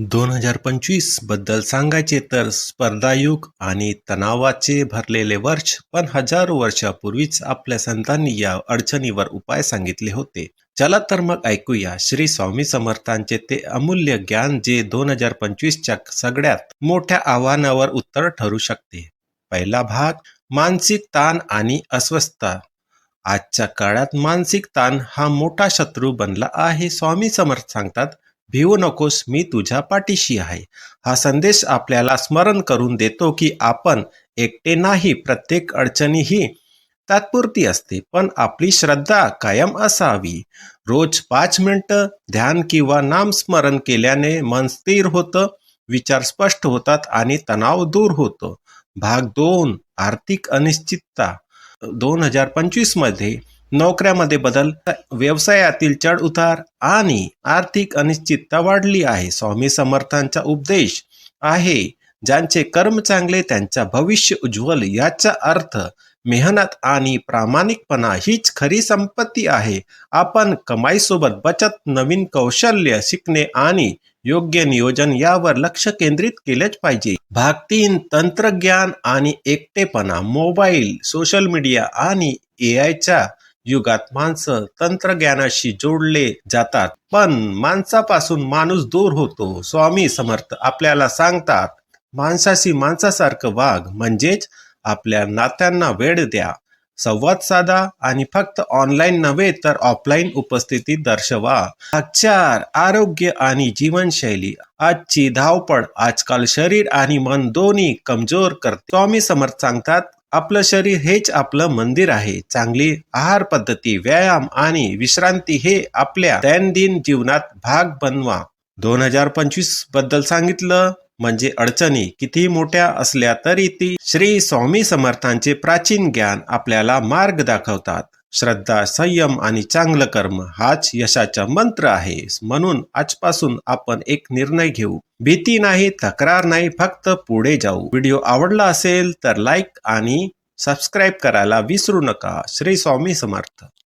दोन हजार पंचवीसबद्दल सांगायचे तर स्पर्धायुग आणि तणावाचे भरलेले वर्ष पण हजारो वर्षापूर्वीच आपल्या संतांनी या अडचणीवर उपाय सांगितले होते. चला तर मग ऐकूया श्री स्वामी समर्थांचे ते अमूल्य ज्ञान जे दोन हजार पंचवीसच्या सगळ्यात मोठ्या आव्हानावर उत्तर ठरू शकते. पहिला भाग मानसिक ताण आणि अस्वस्थता. आजच्या काळात मानसिक ताण हा मोठा शत्रू बनला आहे स्वामी समर्थ सांगतात. भिवू नकोस मी तुझ्या पाठीशी आहे. हा संदेश आपल्याला स्मरण करून देतो की आपण एकटे नाही प्रत्येक अडचणी ही तात्पुरती असते पण आपली श्रद्धा कायम असावी. रोज पाच मिनटं ध्यान किंवा नामस्मरण केल्याने मन स्थिर होतं विचार स्पष्ट होतात आणि तणाव दूर होतो. भाग दोन आर्थिक अनिश्चितता. दोन हजार पंचवीसमध्ये नोकऱ्यामध्ये बदल व्यवसायातील चढ उतार आणि आर्थिक अनिश्चितता वाढली आहे. स्वामी समर्थांचा उपदेश आहे ज्यांचे कर्म चांगले त्यांचा भविष्य उज्ज्वल याचा अर्थ मेहनत आणि प्रामाणिकपणा हीच खरी संपत्ती आहे. आपण कमाईसोबत बचत नवीन कौशल्य शिकणे आणि योग्य नियोजन यावर लक्ष केंद्रित केलेच पाहिजे. भाग तीन तंत्रज्ञान आणि एकटेपणा मोबाईल सोशल मीडिया आणि ए आयच्या युगात माणसं तंत्रज्ञानाशी जोडले जातात. पण माणसापासून माणूस दूर होतो स्वामी समर्थ आपल्याला सांगतात माणसाशी माणसासारखं वाघ म्हणजेच आपल्या नात्यांना वेळ द्या. संवाद साधा आणि फक्त ऑनलाईन नव्हे तर ऑफलाईन उपस्थिती दर्शवा. चार आरोग्य आणि जीवनशैली आजची धावपळ आजकाल शरीर आणि मन दोन्ही कमजोर करते. स्वामी समर्थ सांगतात आपलं शरीर हेच आपलं मंदिर आहे. चांगली आहार पद्धती व्यायाम आणि विश्रांती हे आपल्या दैनंदिन जीवनात भाग बनवा. दोन हजार पंचवीसबद्दल सांगितलं म्हणजे अडचणी किती मोठ्या असल्या तरी ती श्री स्वामी समर्थांचे प्राचीन ज्ञान आपल्याला मार्ग दाखवतात. श्रद्धा संयम आणि चांगलं कर्म हाच यशाचा मंत्र आहे. म्हणून आजपासून आपण एक निर्णय घेऊ. भीती नाही तक्रार नाही फक्त पुढे जाऊ. व्हिडिओ आवडला असेल तर लाईक आणि सबस्क्राईब करायला विसरू नका. श्री स्वामी समर्थ.